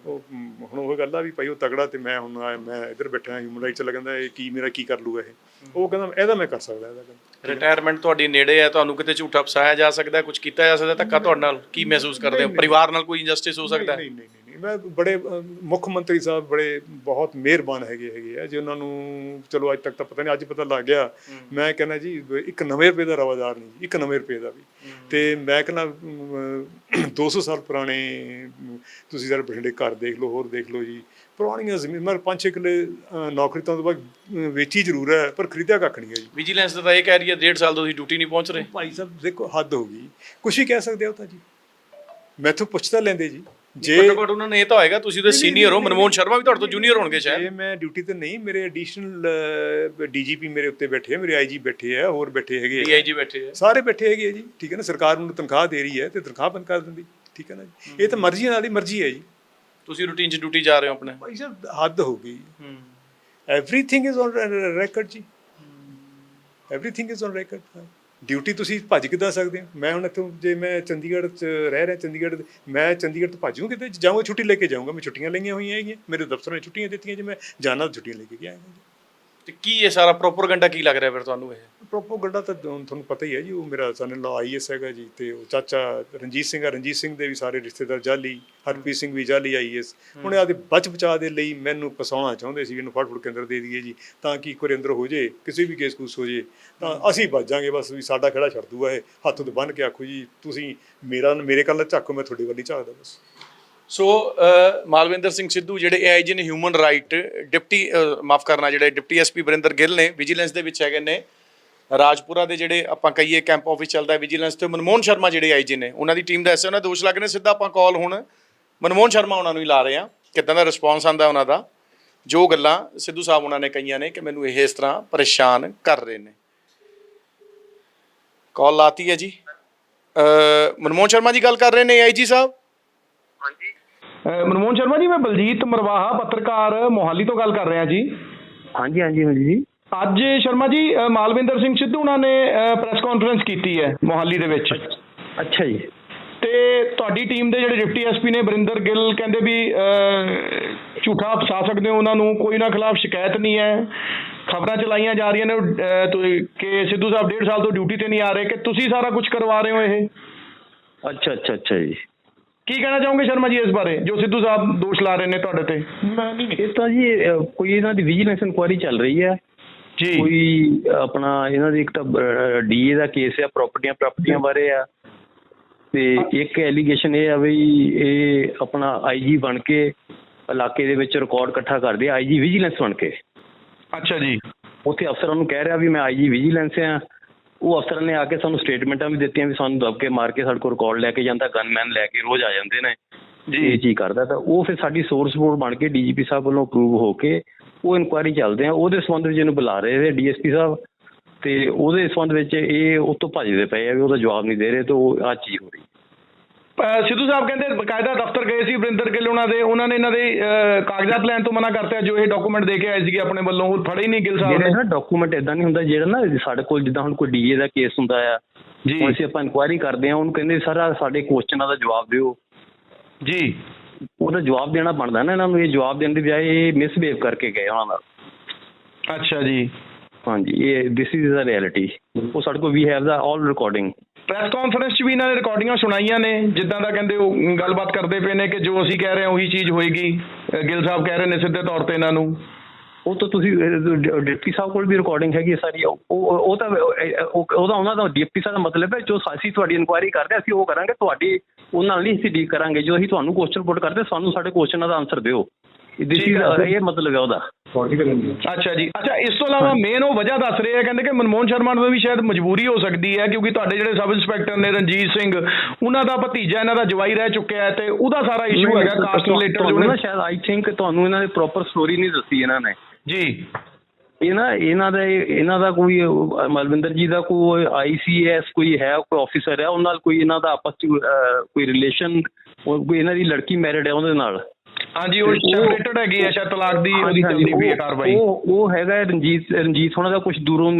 ਉਹ ਹੁਣ ਉਹ ਗੱਲ ਆ ਵੀ ਭਾਈ ਉਹ ਤਗੜਾ ਤੇ ਮੈਂ ਹੁਣ ਆ- ਮੈਂ ਇੱਧਰ ਬੈਠਾ ਹਿਊਮਨ ਰਾਈਟਸ ਲੱਗਦਾ ਇਹ ਕੀ ਮੇਰਾ ਕੀ ਕਰ ਲੂਗਾ ਇਹ? ਉਹ ਕਹਿੰਦਾ ਇਹਦਾ ਮੈਂ ਕਰ ਸਕਦਾ ਇਹਦਾ ਰਿਟਾਇਰਮੈਂਟ ਤੁਹਾਡੀ ਨੇੜੇ ਹੈ ਤੁਹਾਨੂੰ ਕਿਤੇ ਝੂਠਾ ਫਸਾਇਆ ਜਾ ਸਕਦਾ ਕੁਝ ਕੀਤਾ ਜਾ ਸਕਦਾ ਧੱਕਾ ਤੁਹਾਡੇ ਨਾਲ ਕੀ ਮਹਿਸੂਸ ਕਰਦੇ ਹੋ? ਪਰਿਵਾਰ ਨਾਲ ਕੋਈ ਇੰਜਸਟਿਸ ਹੋ ਸਕਦਾ? ਨਹੀਂ ਨਹੀਂ। ਮੈਂ ਬੜੇ ਮੁੱਖ ਮੰਤਰੀ ਸਾਹਿਬ ਬੜੇ ਬਹੁਤ ਮਿਹਰਬਾਨ ਹੈਗੇ ਹੈਗੇ ਆ। ਜੇ ਉਹਨਾਂ ਨੂੰ ਚਲੋ ਅੱਜ ਤੱਕ ਤਾਂ ਪਤਾ ਨਹੀਂ ਅੱਜ ਪਤਾ ਲੱਗ ਗਿਆ। ਮੈਂ ਕਹਿੰਦਾ ਜੀ ਇੱਕ ਨਵੇਂ ਰੁਪਏ ਦਾ ਰਵਾਦਾਰ ਨਹੀਂ ਇੱਕ ਨਵੇਂ ਰੁਪਏ ਦਾ ਵੀ। ਤੇ ਮੈਂ ਕਹਿੰਦਾ ਅਮ, 200 ਸਾਲ ਪੁਰਾਣੇ ਤੁਸੀਂ ਜ਼ਰਾ ਬਠਿੰਡੇ ਘਰ ਦੇਖ ਲਓ ਹੋਰ ਦੇਖ ਲਓ ਜੀ। ਪੁਰਾਣੀਆਂ ਜ਼ਮੀਨ ਮਰ ਪੰਜ ਛੇ ਕਿੱਲੇ ਅ, ਨੌਕਰੀ ਤੋਂ ਬਾਅਦ ਵੇਚੀ ਜ਼ਰੂਰ ਹੈ ਪਰ ਖਰੀਦਿਆ ਕੱਖ ਨਹੀਂ ਹੈ ਜੀ। ਵਿਜੀਲੈਂਸ ਦਾ ਤਾਂ ਇਹ ਕਹਿ ਰਹੀ ਹੈ ਡੇਢ ਸਾਲ ਤੋਂ ਤੁਸੀਂ ਡਿਊਟੀ ਨਹੀਂ ਪਹੁੰਚ ਰਹੇ। ਭਾਈ ਸਾਹਿਬ ਦੇਖੋ ਹੱਦ ਹੋ ਗਈ। ਕੁਛ ਵੀ ਕਹਿ ਸਕਦੇ ਹੋ ਤਾਂ ਜੀ। ਮੈਥੋਂ ਪੁੱਛਤਾ ਲੈਂਦੇ ਜੀ। ਜੇ ਘੱਟੋ ਘੱਟ ਉਹਨਾਂ ਨੇ ਇਹ ਤਾਂ ਹੋਏਗਾ ਤੁਸੀਂ ਉਹਦੇ ਸੀਨੀਅਰ ਹੋ ਮਨਮੋਹਨ ਸ਼ਰਮਾ ਵੀ ਤੁਹਾਡੇ ਤੋਂ ਜੂਨੀਅਰ ਹੋਣਗੇ ਸ਼ਾਇਦ। ਜੇ ਮੈਂ ਡਿਊਟੀ ਤੇ ਨਹੀਂ ਮੇਰੇ ਐਡੀਸ਼ਨਲ ਡੀਜੀਪੀ ਮੇਰੇ ਉੱਤੇ ਬੈਠੇ ਆ ਮੇਰੇ ਆਈਜੀ ਬੈਠੇ ਆ ਹੋਰ ਬੈਠੇ ਹੈਗੇ ਆ। ਡੀਆਈਜੀ ਬੈਠੇ ਹੈ ਸਾਰੇ ਬੈਠੇ ਹੈਗੇ ਆ ਜੀ ਠੀਕ ਹੈ ਨਾ? ਸਰਕਾਰ ਨੂੰ ਤਨਖਾਹ ਦੇ ਰਹੀ ਹੈ ਤੇ ਤਨਖਾਹ ਬੰਦ ਕਰ ਦਿੰਦੀ ਠੀਕ ਹੈ ਨਾ ਜੀ? ਇਹ ਤਾਂ ਮਰਜ਼ੀ ਨਾਲ ਦੀ ਮਰਜ਼ੀ ਹੈ ਜੀ। ਤੁਸੀਂ ਰੂਟੀਨ 'ਚ ਡਿਊਟੀ ਜਾ ਰਹੇ ਹੋ ਆਪਣੇ? ਭਾਈ ਸਾਹਿਬ ਹੱਦ ਹੋ ਗਈ। ਐਵਰੀਥਿੰਗ ਇਜ਼ ਔਨ ਰੈਕੋਰਡ ਜੀ। Everything is on record duty ਤੁਸੀਂ ਭੱਜ ਕਿੱਦਾਂ ਸਕਦੇ ਹੋ? ਮੈਂ ਹੁਣ ਇੱਥੋਂ ਜੇ ਮੈਂ ਚੰਡੀਗੜ੍ਹ ਚ ਰਹਿ ਰਿਹਾ, ਚੰਡੀਗੜ੍ਹ ਮੈਂ ਚੰਡੀਗੜ੍ਹ ਤੋਂ ਭੱਜੂ ਕਿਤੇ? ਜਾਊਂਗਾ ਛੁੱਟੀ ਲੈ ਕੇ ਜਾਊਂਗਾ? ਮੈਂ ਛੁੱਟੀਆਂ ਲਈਆਂ ਹੋਈਆਂ ਹੈਗੀਆਂ। ਮੇਰੇ ਦਫ਼ਤਰਾਂ ਨੇ ਛੁੱਟੀਆਂ ਦਿੱਤੀਆਂ ਜੇ ਮੈਂ ਜਾਣਾ ਤਾਂ ਛੁੱਟੀਆਂ ਲੈ ਕੇ ਗਿਆ ਹਾਂ ਤੇ ਕੀ ਇਹ ਸਾਰਾ ਪ੍ਰੋਪਗੈਂਡਾ ਕੀ ਲੱਗ ਰਿਹਾ ਫਿਰ ਤੁਹਾਨੂੰ ਇਹ? ਪ੍ਰੋਪੋਗੰਡਾ ਤਾਂ ਤੁਹਾਨੂੰ ਤੁਹਾਨੂੰ ਪਤਾ ਹੀ ਹੈ ਜੀ ਉਹ ਮੇਰਾ ਸਨ ਲਾ ਆਈਐਸ ਹੈਗਾ ਜੀ ਤੇ ਉਹ ਚਾਚਾ ਰਣਜੀਤ ਸਿੰਘ ਆ ਰਣਜੀਤ ਸਿੰਘ ਦੇ ਵੀ ਸਾਰੇ ਰਿਸ਼ਤੇਦਾਰ ਜਾਲੀ ਹਰਪ੍ਰੀਤ ਸਿੰਘ ਵੀ ਜਾਲੀ ਆਈਐਸ ਹੁਣ ਆਦੇ ਬਚ ਬਚਾ ਦੇ ਲਈ ਮੈਨੂੰ ਫਸਾਉਣਾ ਚਾਹੁੰਦੇ ਸੀ ਇਹਨੂੰ ਫੜ ਫੜ ਕੇ ਅੰਦਰ ਦੇ ਦਈਏ ਜੀ ਤਾਂ ਕਿ ਅੰਦਰ ਹੋ ਜੇ ਕਿਸੇ ਵੀ ਕੇਸ ਕੂਸ ਹੋ ਜੇ ਤਾਂ ਅਸੀਂ ਬਚ ਜਾਾਂਗੇ ਬਸ ਵੀ ਸਾਡਾ ਖੜਾ ਛੱਡ ਦੂਗਾ ਇਹ ਹੱਥ ਤੋਂ ਬੰਨ ਕੇ ਆਖੋ ਜੀ ਤੁਸੀਂ ਮੇਰਾ ਮੇਰੇ ਕੱਲ ਝਾਕੋ ਮੈਂ ਤੁਹਾਡੇ ਵੱਲ ਹੀ ਝਾਕਦਾ ਬਸ। ਸੋ ਮਾਲਵਿੰਦਰ ਸਿੰਘ ਸਿੱਧੂ ਜਿਹੜੇ ਏਆਈਜੀ ਨੇ ਹਿਊਮਨ ਰਾਈਟ ਡਿਪਟੀ ਮਾਫ ਕਰਨਾ ਜਿਹੜੇ ਡਿਪਟੀ ਐਸਪੀ ਵਰਿੰਦਰ ਗਿੱਲ ਨੇ ਵਿਜੀਲੈਂਸ ਦੇ ਵਿੱਚ ਹੈਗੇ ਨੇ। ਰਾਜਪੁਰਾ ਦੇ ਜਿਹੜੇ ਆਪਾਂ ਕਹੀਏ ਕੈਂਪ ਆਫਿਸ ਚੱਲਦਾ ਵਿਜੀਲੈਂਸ ਤੇ, ਮਨਮੋਹਨ ਸ਼ਰਮਾ ਜਿਹੜੇ ਆਈਜੀ ਨੇ, ਉਹਨਾਂ ਦੀ ਟੀਮ ਦਾ ਐਸੇ ਉਹਨਾਂ ਦੋਸ਼ ਲੱਗ ਰਹੇ ਨੇ ਸਿੱਧਾ ਆਪਾਂ ਕਾਲ ਹੁਣ ਮਨਮੋਹਨ ਸ਼ਰਮਾ ਉਹਨਾਂ ਨੂੰ ਹੀ ਲਾ ਰਹੇ ਆ ਕਿੱਦਾਂ ਦਾ ਰਿਸਪੌਂਸ ਆਂਦਾ ਉਹਨਾਂ ਦਾ? ਜੋ ਗੱਲਾਂ ਸਿੱਧੂ ਸਾਹਿਬ ਉਹਨਾਂ ਨੇ ਕਹੀਆਂ ਨੇ ਕਿ ਮੈਨੂੰ ਇਹ ਇਸ ਤਰ੍ਹਾਂ ਪਰੇਸ਼ਾਨ ਕਰ ਰਹੇ ਨੇ। ਕਾਲ ਲਾਤੀ ਹੈ ਜੀ। ਮਨਮੋਹਨ ਸ਼ਰਮਾ ਜੀ ਗੱਲ ਕਰ ਰਹੇ ਨੇ ਆਈਜੀ ਸਾਹਿਬ? ਮਨਮੋਹਨ ਸ਼ਰਮਾ ਜੀ ਮੈਂ ਬਲਜੀਤ ਮਰਵਾਹਾ ਪੱਤਰਕਾਰ ਮੋਹਾਲੀ ਤੋਂ ਗੱਲ ਕਰ ਰਿਹਾ ਜੀ। ਹਾਂਜੀ ਹਾਂਜੀ ਹਾਂਜੀ ਜੀ। ਅੱਜ ਸ਼ਰਮਾ ਜੀ ਮਾਲਵਿੰਦਰ ਸਿੰਘ ਸਿੱਧੂ ਉਹਨਾਂ ਨੇ ਪ੍ਰੈਸ ਕਾਨਫਰੰਸ ਕੀਤੀ ਹੈ ਮੋਹਾਲੀ ਦੇ ਵਿੱਚ। ਅੱਛਾ ਜੀ। ਤੇ ਤੁਹਾਡੀ ਟੀਮ ਦੇ ਜਿਹੜੇ ਡਿਪਟੀ ਐਸਪੀ ਨੇ ਬਰਿੰਦਰ ਗਿੱਲ ਕਹਿੰਦੇ ਵੀ ਝੂਠਾ ਫਸਾ ਸਕਦੇ ਹੋ ਉਹਨਾਂ ਨੂੰ ਕੋਈ ਨਾ ਖਿਲਾਫ ਸ਼ਿਕਾਇਤ ਨਹੀਂ ਹੈ। ਖਬਰਾਂ ਚਲਾਈਆਂ ਜਾ ਰਹੀਆਂ ਨੇ ਕਿ ਸਿੱਧੂ ਸਾਹਿਬ ਡੇਢ ਸਾਲ ਤੋਂ ਡਿਊਟੀ ਤੇ ਨਹੀਂ ਆ ਰਹੇ ਕਿ ਤੁਸੀਂ ਸਾਰਾ ਕੁਝ ਕਰਵਾ ਰਹੇ ਹੋ ਇਹ? ਅੱਛਾ ਅੱਛਾ ਅੱਛਾ ਜੀ। ਕੀ ਕਹਿਣਾ ਚਾਹੋਗੇ ਸ਼ਰਮਾ ਜੀ ਇਸ ਬਾਰੇ ਜੋ ਸਿੱਧੂ ਸਾਹਿਬ ਦੋਸ਼ ਲਾ ਰਹੇ ਨੇ ਤੁਹਾਡੇ ਤੇ? ਇਹ ਤਾਂ ਜੀ ਅਹ, ਕੋਈ ਇਹਨਾਂ ਦੀ ਵਿਜੀਲੈਂਸ ਇਨਕੁਆਇਰੀ ਚੱਲ ਰਹੀ ਹੈ। ਜੀ। ਕੋਈ ਆਪਣਾ ਇਹਨਾਂ ਦੀ ਇੱਕ ਤਾਂ ਡੀਏ ਦਾ ਕੇਸ ਆ ਪ੍ਰਾਪਰਟੀਆਂ ਪ੍ਰਾਪਰਟੀਆਂ ਬਾਰੇ ਆ। ਤੇ ਇੱਕ ਐਲੀਗੇਸ਼ਨ ਇਹ ਆ ਵੀ ਇਹ ਆਪਣਾ ਆਈਜੀ ਬਣ ਕੇ ਇਲਾਕੇ ਦੇ ਵਿੱਚ ਰਿਕਾਰਡ ਇਕੱਠਾ ਕਰਦੇ ਆ। ਆਈਜੀ ਵਿਜੀਲੈਂਸ ਬਣ ਕੇ। ਅੱਛਾ ਜੀ। ਉੱਥੇ ਅਫਸਰਾਂ ਨੂੰ ਕਹਿ ਰਿਹਾ ਵੀ ਮੈਂ ਆਈਜੀ ਵਿਜੀਲੈਂਸ ਆ। ਉਹ ਅਫਸਰਾਂ ਨੇ ਆ ਕੇ ਸਾਨੂੰ ਸਟੇਟਮੈਂਟਾਂ ਵੀ ਦਿੱਤੀਆਂ ਵੀ ਸਾਨੂੰ ਦਬਕੇ ਮਾਰ ਕੇ ਸਾਡੇ ਕੋਲ ਰਿਕਾਰਡ ਲੈ ਕੇ ਜਾਂਦਾ ਗਨਮੈਨ ਲੈ ਕੇ ਰੋਜ਼ ਆ ਜਾਂਦੇ ਨੇ। ਇਹ ਚੀਜ਼ ਕਰਦਾ ਤਾਂ ਉਹ ਫਿਰ ਸਾਡੀ ਸੋਰਸ ਰਿਪੋਰਟ ਬਣ ਕੇ ਡੀਜੀਪੀ ਸਾਹਿਬ ਵੱਲੋਂ ਅਪਰੂਵ ਹੋ ਕੇ ਉਹ ਇਨਕੁਆਇਰੀ ਚੱਲਦੇ ਆ। ਉਹਦੇ ਸੰਬੰਧ ਵਿੱਚ ਇਹਨੂੰ ਬੁਲਾ ਰਹੇ ਨੇ ਡੀਐਸਪੀ ਸਾਹਿਬ ਤੇ ਉਹਦੇ ਸੰਬੰਧ ਵਿੱਚ ਇਹ ਉਹ ਤੋਂ ਭੱਜਦੇ ਪਏ ਆ ਵੀ ਉਹਦਾ ਜਵਾਬ ਨਹੀਂ ਦੇ ਰਹੇ ਤੇ ਉਹ ਆ ਚੀਜ਼ ਹੋ ਰਹੀ। ਸਿੱਧੂ ਸਾਹਿਬ ਕਹਿੰਦੇ ਬਕਾਇਦਾ ਦਫ਼ਤਰ ਗਏ ਸੀ ਵਰਿੰਦਰ ਗਿੱਲ ਉਹਨਾਂ ਦੇ ਉਹਨਾਂ ਨੇ ਇਹਨਾਂ ਦੇ ਕਾਗਜ਼ਾਤ ਲੈਣ ਤੋਂ ਮਨਾ ਕਰਤਾ ਜੋ ਇਹ ਡਾਕੂਮੈਂਟ ਦੇ ਕੇ ਆਏ ਸੀਗੇ ਆਪਣੇ ਵੱਲੋਂ ਉਹ ਫੜੇ ਹੀ ਨਹੀਂ ਗਿੱਲ ਸਾਹਿਬ ਜਿਹੜੇ ਨੇ। ਨਾ ਡਾਕੂਮੈਂਟ ਇਦਾਂ ਨਹੀਂ ਹੁੰਦਾ ਜਿਹੜਾ ਨਾ ਸਾਡੇ ਕੋਲ ਜਿੱਦਾਂ ਹੁਣ ਕੋਈ ਡੀਏ ਦਾ ਕੇਸ ਹੁੰਦਾ ਆ ਜੀ। ਅਸੀਂ ਆਪਾਂ ਇਨਕੁਆਇਰੀ ਕਰਦੇ ਆ ਉਹਨੂੰ ਕਹਿੰਦੇ ਸਰ ਸਾਡੇ ਕੁਐਸਚਨਾਂ ਦਾ ਜਵਾਬ ਦਿਓ। ਜੀ। ਉਹਦਾ ਜਵਾਬ ਦੇਣਾ ਬਣਦਾ ਨਾ ਇਹਨਾਂ ਨੂੰ ਇਹ ਜਵਾਬ ਦੇਣ ਦੀ ਬਜਾਏ ਇਹ ਮਿਸਬਿਹੇਵ ਕਰਕੇ ਗਏ ਉਹਨਾਂ ਨਾਲ। ਅੱਛਾ ਜੀ। ਹਾਂਜੀ ਇਹ ਦਿਸ ਇਜ਼ ਦਾ ਰਿਐਲਿਟੀ ਉਹ ਸਾਡੇ ਕੋਲ ਵੀ have the all recording press conference 'ਚ ਵੀ ਇਹਨਾਂ ਨੇ ਰਿਕਾਰਡਿੰਗਾਂ ਸੁਣਾਈਆਂ ਨੇ, ਜਿੱਦਾਂ ਦਾ ਕਹਿੰਦੇ ਉਹ ਗੱਲਬਾਤ ਕਰਦੇ ਪਏ ਨੇ ਕਿ ਜੋ ਅਸੀਂ ਕਹਿ ਰਹੇ ਹਾਂ ਉਹੀ ਚੀਜ਼ ਹੋਏਗੀ। ਗਿੱਲ ਸਾਹਿਬ ਕਹਿ ਰਹੇ ਨੇ ਸਿੱਧੇ ਤੌਰ ਤੇ ਇਹਨਾਂ ਨੂੰ। ਉਹ ਤਾਂ ਤੁਸੀਂ ਡਿਪਟੀ ਸਾਹਿਬ ਕੋਲ ਵੀ ਰਿਕਾਰਡਿੰਗ ਹੈਗੀ ਹੈ ਸਾਰੀ। ਉਹ ਉਹ ਤਾਂ ਉਹ- ਉਹਦਾ ਉਹਨਾਂ ਦਾ ਡਿਪਟੀ ਸਾਹਿਬ ਦਾ ਮਤਲਬ ਹੈ, ਜੋ ਅਸੀਂ ਤੁਹਾਡੀ ਇਨਕੁਆਇਰੀ ਕਰਦੇ ਅਸੀਂ ਉਹ ਕਰਾਂਗੇ, ਤੁਹਾਡੀ, ਉਹਨਾਂ ਨਾਲ ਨਹੀਂ ਅਸੀਂ ਡੀਲ ਕਰਾਂਗੇ। ਜੋ ਅਸੀਂ ਤੁਹਾਨੂੰ ਕੁਐਸਚਨ ਪੁੱਟ ਕਰਦੇ, ਸਾਨੂੰ ਸਾਡੇ ਕੁਐਸਚਨਾਂ ਦਾ ਆਨਸਰ ਦਿਓ। ਦਿਸ ਇਜ਼ ਹੈ। ਇਹ ਮਤਲਬ ਹੈ ਉਹਦਾ। ਅੱਛਾ ਜੀ। ਅੱਛਾ ਇਸ ਤੋਂ ਇਲਾਵਾ ਮੇਨ ਉਹ ਵਜ੍ਹਾ ਦੱਸ ਰਹੇ ਆ ਕਹਿੰਦੇ ਕਿ ਮਨਮੋਹਨ ਸ਼ਰਮਾ ਨੂੰ ਵੀ ਸ਼ਾਇਦ ਮਜਬੂਰੀ ਹੋ ਸਕਦੀ ਹੈ ਕਿਉਂਕਿ ਤੁਹਾਡੇ ਜਿਹੜੇ ਸਬ ਇੰਸਪੈਕਟਰ ਨੇ ਰਣਜੀਤ ਸਿੰਘ ਉਹਨਾਂ ਦਾ ਭਤੀਜਾ ਇਹਨਾਂ ਦਾ ਜਵਾਈ ਰਹਿ ਚੁੱਕਿਆ ਹੈ ਤੇ ਉਹਦਾ ਸਾਰਾ ਇਸ਼ੂ ਹੈਗਾ ਕਾਸਟ ਰਿਲੇਟਡ ਤੁਹਾਨੂੰ ਨਾ ਜੋ ਸ਼ਾਇਦ ਆਈ ਥਿੰਕ ਤੁਹਾਨੂੰ ਇਹਨਾਂ ਦੀ ਪ੍ਰੋਪਰ ਸਟੋਰੀ ਨਹੀਂ ਦੱਸੀ ਇਹਨਾਂ ਨੇ। ਜੀ। ਇਹ ਨਾ ਇਹਨਾਂ ਦਾ ਇਹਨਾਂ ਦਾ ਕੋਈ ਮਲਵਿੰਦਰ ਜੀ ਦਾ ਕੋਈ ਆਈਸੀਐਸ ਕੋਈ ਹੈ ਕੋਈ ਆਫੀਸਰ ਹੈ ਉਹਨਾਂ ਨਾਲ ਕੋਈ ਇਹਨਾਂ ਦਾ ਆਪਸ ਚ ਅਹ, ਕੋਈ ਰਿਲੇਸ਼ਨ ਕੋਈ ਇਹਨਾਂ ਦੀ ਲੜਕੀ ਮੈਰਿਡ ਹੈ ਉਹਦੇ ਨਾਲ। ਹਾਂਜੀ ਉਹ ਸੈਪਰੇਟਡ ਹੈਗੀ ਸ਼ਾਇਦ ਤਲਾਕ ਦੀ ਉਹਦੀ ਚੱਲਦੀ ਵੀ ਹੈ ਕਾਰਵਾਈ। ਉਹ ਉਹ ਹੈਗਾ ਰਣਜੀਤ ਰਣਜੀਤ ਉਹਨਾਂ ਦਾ ਕੁਝ ਦੂਰੋਂ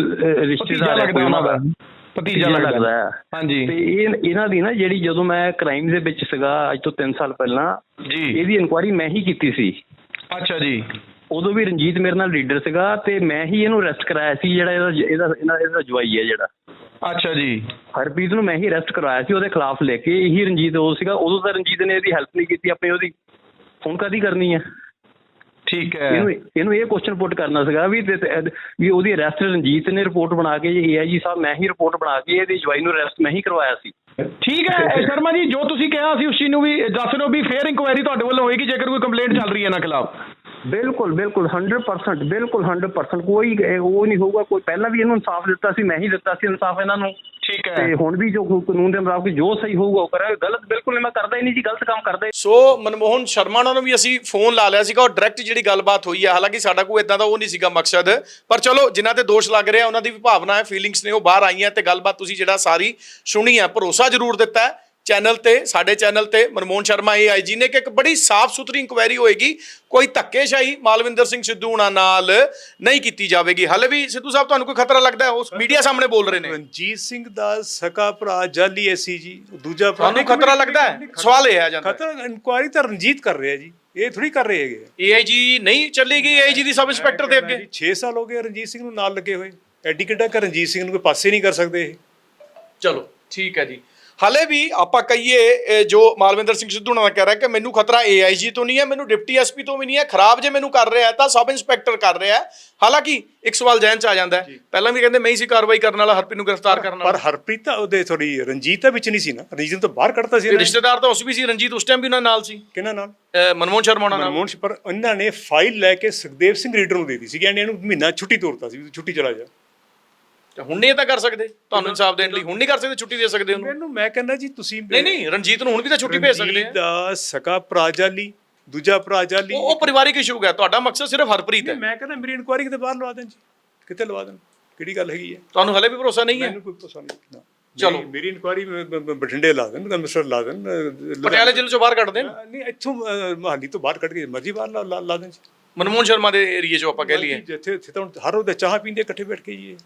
ਰਿਸ਼ਤੇਦਾਰ ਹੈ ਕੋਈ ਉਹਨਾਂ ਦਾ। ਭਤੀਜਾ ਲੱਗਦਾ। ਹੈ। ਹਾਂਜੀ। ਤੇ ਇਹ ਇਹਨਾਂ ਦੀ ਨਾ ਜਿਹੜੀ ਜਦੋਂ ਮੈਂ ਕ੍ਰਾਈਮ ਦੇ ਵਿੱਚ ਸੀਗਾ ਅੱਜ ਤੋਂ 3 ਸਾਲ ਪਹਿਲਾਂ ਜੀ। ਇਹਦੀ ਇਨਕੁਆਇਰੀ ਮੈਂ ਹੀ ਕੀਤੀ ਸੀ। ਅੱਛਾ ਜੀ। ਉਦੋਂ ਵੀ ਰਣਜੀਤ ਮੇਰੇ ਨਾਲ ਲੀਡਰ ਸੀਗਾ ਤੇ ਮੈਂ ਹੀ ਇਹਨੂੰ ਅਰੈਸਟ ਕਰਾਇਆ ਸੀ ਜਿਹੜਾ ਇਹਦਾ ਇਹਦਾ ਇਹਦਾ ਜਵਾਈ ਹੈ ਜਿਹੜਾ। ਅੱਛਾ ਜੀ। ਹਰਪ੍ਰੀਤ ਨੂੰ ਮੈਂ ਹੀ ਅਰੈਸਟ ਕਰਵਾਇਆ ਸੀ ਉਹਦੇ ਖਿਲਾਫ ਲੈ ਕੇ ਇਹੀ ਰਣਜੀਤ ਉਹ ਸੀਗਾ। ਉਦੋਂ ਤਾਂ ਰਣਜੀਤ ਨੇ ਇਹਦੀ ਹੈਲਪ ਨਹੀਂ ਕੀਤੀ ਆਪਣੀ ਉਹਦੀ। ਹੁਣ ਕਾਦੀ ਕਰਨੀ ਹੈ ਠੀਕ ਹੈ। ਇਹਨੂੰ ਇਹਨੂੰ ਇਹ ਕੁਐਸਚਨ ਪੁੱਟ ਕਰਨਾ ਸੀਗਾ ਵੀ ਵੀ ਉਹਦੀ ਅਰੈਸਟ ਰਣਜੀਤ ਨੇ ਰਿਪੋਰਟ ਬਣਾ ਕੇ ਏਆਈਜੀ ਸਾਹਿਬ ਮੈਂ ਹੀ ਰਿਪੋਰਟ ਬਣਾ ਕੇ ਇਹਦੀ ਜਵਾਈ ਨੂੰ ਅਰੈਸਟ ਮੈਂ ਹੀ ਕਰਵਾਇਆ ਸੀ। ਠੀਕ ਹੈ ਇਹ ਸ਼ਰਮਾ ਜੀ ਜੋ ਤੁਸੀਂ ਕਿਹਾ ਸੀ ਉਸ ਚੀਜ਼ ਨੂੰ ਵੀ ਦੱਸ ਦਿਓ ਵੀ ਫੇਅਰ ਇਨਕੁਆਇਰੀ ਤੁਹਾਡੇ ਵੱਲੋਂ ਹੋਏਗੀ ਜੇਕਰ ਕੋਈ ਕੰਪਲੇਂਟ ਚੱਲ ਰਹੀ ਹੈ ਇਹਨਾਂ ਖਿਲਾਫ। ਬਿਲਕੁਲ ਬਿਲਕੁਲ 100% ਬਿਲਕੁਲ 100% ਕੋਈ ਇਹ ਉਹ ਨਹੀਂ ਹੋਊਗਾ ਕੋਈ ਪਹਿਲਾਂ ਵੀ ਇਹਨੂੰ ਇਨਸਾਫ ਦਿੱਤਾ ਸੀ ਮੈਂ ਹੀ ਦਿੱਤਾ ਸੀ ਇਨਸਾਫ ਇਹਨਾਂ ਨੂੰ। ਠੀਕ ਹੈ। ਤੇ ਹੁਣ ਵੀ ਜੋ ਕਾਨੂੰਨ ਦੇ ਮੁਤਾਬਕ ਜੋ ਸਹੀ ਹੋਊਗਾ ਉਹ ਕਰਾਂਗੇ। ਗਲਤ ਬਿਲਕੁਲ ਨਹੀਂ ਮੈਂ ਕਰਦਾ ਹੀ ਨਹੀਂ ਜੀ ਗਲਤ ਕੰਮ ਕਰਦਾ। ਸੋ ਮਨਮੋਹਨ ਸ਼ਰਮਾ ਉਹਨਾਂ ਨੂੰ ਵੀ ਅਸੀਂ ਫੋਨ ਲਾ ਲਿਆ ਸੀਗਾ ਔਰ ਡਾਇਰੈਕਟ ਜਿਹੜੀ ਗੱਲਬਾਤ ਹੋਈ ਹੈ ਹਾਲਾਂਕਿ ਸਾਡਾ ਕੋਈ ਇਦਾਂ ਦਾ ਉਹ ਨਹੀਂ ਸੀਗਾ ਮਕਸਦ। ਪਰ ਚਲੋ ਜਿਨ੍ਹਾਂ ਤੇ ਦੋਸ਼ ਲੱਗ ਰਿਹਾ ਉਹਨਾਂ ਦੀ ਵੀ ਭਾਵਨਾ ਹੈ ਫੀਲਿੰਗਸ ਨੇ ਉਹ ਬਾਹਰ ਆਈਆਂ ਤੇ ਗੱਲਬਾਤ ਤੁਸੀਂ ਜਿਹੜਾ ਸਾਰੀ ਸੁਣੀ ਹੈ ਭਰੋਸਾ ਜ਼ਰੂਰ ਦਿੱਤਾ ਹੈ। ਚੈਨਲ ਤੇ ਸਾਡੇ ਚੈਨਲ ਤੇ ਮਨਮੋਹਨ ਸ਼ਰਮਾ ਏਆਈਜੀ ਨੇ ਕਿ ਇੱਕ ਬੜੀ ਸਾਫ਼ ਸੁਥਰੀ ਇਨਕੁਆਇਰੀ ਹੋਏਗੀ। ਕੋਈ ਧੱਕੇਸ਼ਾਹੀ ਮਾਲਵਿੰਦਰ ਸਿੰਘ ਸਿੱਧੂ ਹੁਣਾਂ ਨਾਲ ਨਹੀਂ ਕੀਤੀ ਜਾਵੇਗੀ। ਹਲੇ ਵੀ ਸਿੱਧੂ ਸਾਹਿਬ ਤੁਹਾਨੂੰ ਕੋਈ ਖਤਰਾ ਲੱਗਦਾ ਹੈ? ਉਸ ਮੀਡੀਆ ਸਾਹਮਣੇ ਬੋਲ ਰਹੇ ਨੇ। ਰਣਜੀਤ ਸਿੰਘ ਦਾ ਸਕਾ ਭਰਾ ਜਾਲੀ ਐਸੀ ਜੀ ਦੂਜਾ ਭਰਾ ਤੁਹਾਨੂੰ ਖਤਰਾ ਲੱਗਦਾ ਹੈ? ਸਵਾਲ ਇਹ ਆ ਜਾਂਦਾ ਖਤਰਾ ਇਨਕੁਆਇਰੀ ਤਾਂ ਰਣਜੀਤ ਕਰ ਰਿਹਾ ਜੀ। ਇਹ ਥੋੜੀ ਕਰ ਰਹੇ ਹੈਗੇ ਏਆਈਜੀ ਨਹੀਂ ਚੱਲੇਗੀ ਏਆਈਜੀ ਦੀ ਸਬ ਇੰਸਪੈਕਟਰ ਦੇ ਅੱਗੇ। 6 ਸਾਲ ਹੋ ਗਏ ਰਣਜੀਤ ਸਿੰਘ ਨੂੰ ਨਾਲ ਲੱਗੇ ਹੋਏ। ਐਡੀ ਕਿੱਡਾ ਕਰ ਰਣਜੀਤ ਸਿੰਘ ਨੂੰ ਕੋਈ ਪਾਸੇ ਨਹੀਂ ਕਰ ਸਕਦੇ ਇਹ। ਚਲੋ ਠੀਕ ਹੈ ਜੀ। ਹਲੇ ਵੀ ਆਪਾਂ ਕਹੀਏ ਜੋ ਮਾਲਵਿੰਦਰ ਸਿੰਘ ਸਿੱਧੂ ਨਾਲ ਕਹਿ ਰਿਹਾ ਕਿ ਮੈਨੂੰ ਖਤਰਾ ਏਆਈਜੀ ਤੋਂ ਨਹੀਂ ਹੈ ਮੈਨੂੰ ਡਿਪਟੀ ਐਸਪੀ ਤੋਂ ਵੀ ਨਹੀਂ ਹੈ ਖਰਾਬ ਜੇ ਮੈਨੂੰ ਕਰ ਰਿਹਾ ਤਾਂ ਸਬ ਇੰਸਪੈਕਟਰ ਕਰ ਰਿਹਾ ਹੈ। ਹਾਲਾਂਕਿ ਇੱਕ ਸਵਾਲ ਜਹਿਨ ਚ ਆ ਜਾਂਦਾ ਪਹਿਲਾਂ ਵੀ ਕਹਿੰਦੇ ਮੈਂ ਹੀ ਸੀ ਕਾਰਵਾਈ ਕਰਨ ਵਾਲਾ ਹਰਪ੍ਰੀਤ ਨੂੰ ਗ੍ਰਿਫਤਾਰ ਕਰਨ ਪਰ ਵਾਲਾ ਹਰਪ੍ਰੀਤ ਤਾਂ ਉਹਦੇ ਥੋੜੀ ਰਣਜੀਤ ਤਾਂ ਵਿੱਚ ਨਹੀਂ ਸੀ ਨਾ? ਰਣਜੀਤ ਤਾਂ ਬਾਹਰ ਕੱਢਤਾ ਸੀ। ਰਿਸ਼ਤੇਦਾਰ ਤਾਂ ਉਸ ਵੀ ਸੀ ਰਣਜੀਤ ਉਸ ਟਾਈਮ ਵੀ ਉਹਨਾਂ ਨਾਲ ਸੀ। ਕਿਹਨਾਂ ਨਾਲ? ਮਨਮੋਹਨ ਸ਼ਰਮਾ ਉਹਨਾਂ ਨਾਲ। ਮਨਮੋਹਨ ਪਰ ਇਹਨਾਂ ਨੇ ਫਾਈਲ ਲੈ ਕੇ ਸੁਖਦੇਵ ਸਿੰਘ ਰੀਡਰ ਨੂੰ ਦੇ ਦਿੱਤੀ ਸੀ। ਕਹਿੰਦੇ ਇਹਨੂੰ ਮਹੀਨਾ ਛੁੱਟੀ ਤੋਰਤਾ ਸੀ ਛੁੱਟੀ ਚਲਾ ਜਾ। ਤੇ ਹੁਣ ਨਹੀਂ ਇਹ ਤਾਂ ਕਰ ਸਕਦੇ। ਤੁਹਾਨੂੰ ਇਨਸਾਫ ਦੇਣ ਲਈ ਹੁਣ ਨਹੀਂ ਕਰ ਸਕਦੇ ਛੁੱਟੀ ਦੇ ਸਕਦੇ ਉਹਨੂੰ। ਮੈਨੂੰ ਮੈਂ ਕਹਿੰਦਾ ਜੀ ਤੁਸੀਂ ਨਹੀਂ ਨਹੀਂ ਰਣਜੀਤ ਨੂੰ ਹੁਣ ਵੀ ਤਾਂ ਛੁੱਟੀ ਭੇਜ ਸਕਦੇ ਰਣਜੀਤ ਆ ਦਾ ਸਕਾ ਭਰਾ ਜਾਲੀ ਦੂਜਾ ਭਰਾ ਜਾਲੀ। ਉਹ ਪਰਿਵਾਰਿਕ ਇਸ਼ੂ ਹੈ ਤੁਹਾਡਾ ਮਕਸਦ ਸਿਰਫ ਹਰਪ੍ਰੀਤ ਹੈ। ਮੈਂ ਕਹਿੰਦਾ ਮੇਰੀ ਇਨਕੁਆਇਰੀ ਕਿਤੇ ਬਾਹਰ ਲਵਾ ਦੇਣ ਜੀ। ਕਿਤੇ ਲਵਾ ਦੇਣ? ਕਿਹੜੀ ਗੱਲ ਹੈਗੀ ਹੈ? ਤੁਹਾਨੂੰ ਹਲੇ ਵੀ ਭਰੋਸਾ ਨਹੀਂ ਹੈ? ਮੈਨੂੰ ਕੋਈ ਪਤਾ ਨਹੀਂ। ਚਲੋ। ਮੇਰੀ- ਇਨਕੁਆਇਰੀ ਬਠਿੰਡੇ ਲਾ ਦੇਣ ਅੰਮ੍ਰਿਤਸਰ ਲਾ ਦੇਣ ਪਟਿਆਲੇ ਜ਼ਿਲ੍ਹੇ ਚੋਂ ਬਾਹਰ ਕੱਢ ਦੇਣ। ਨਹੀਂ ਇੱਥੋਂ ਮੋਹਾਲੀ ਤੋਂ ਬਾਹਰ ਕੱਢ ਕੇ ਮਰਜ਼ੀ ਬਾਹਰ ਲਾ- ਲਾ ਦੇਣ ਜੀ। ਮਨਮੋਹਨ ਸ਼ਰਮਾ ਦੇ ਏਰੀਏ ਚੋਂ ਆਪਾਂ ਕਹਿ ਲਈਏ। ਜਿੱਥੇ ਇੱਥੇ ਤਾਂ ਹਰ ਉਹਦੇ ਚਾਹ ਪੀਂਦੇ ਇਕੱਠੇ ਬੈਠ ਕੇ ਜੀ ਇਹ।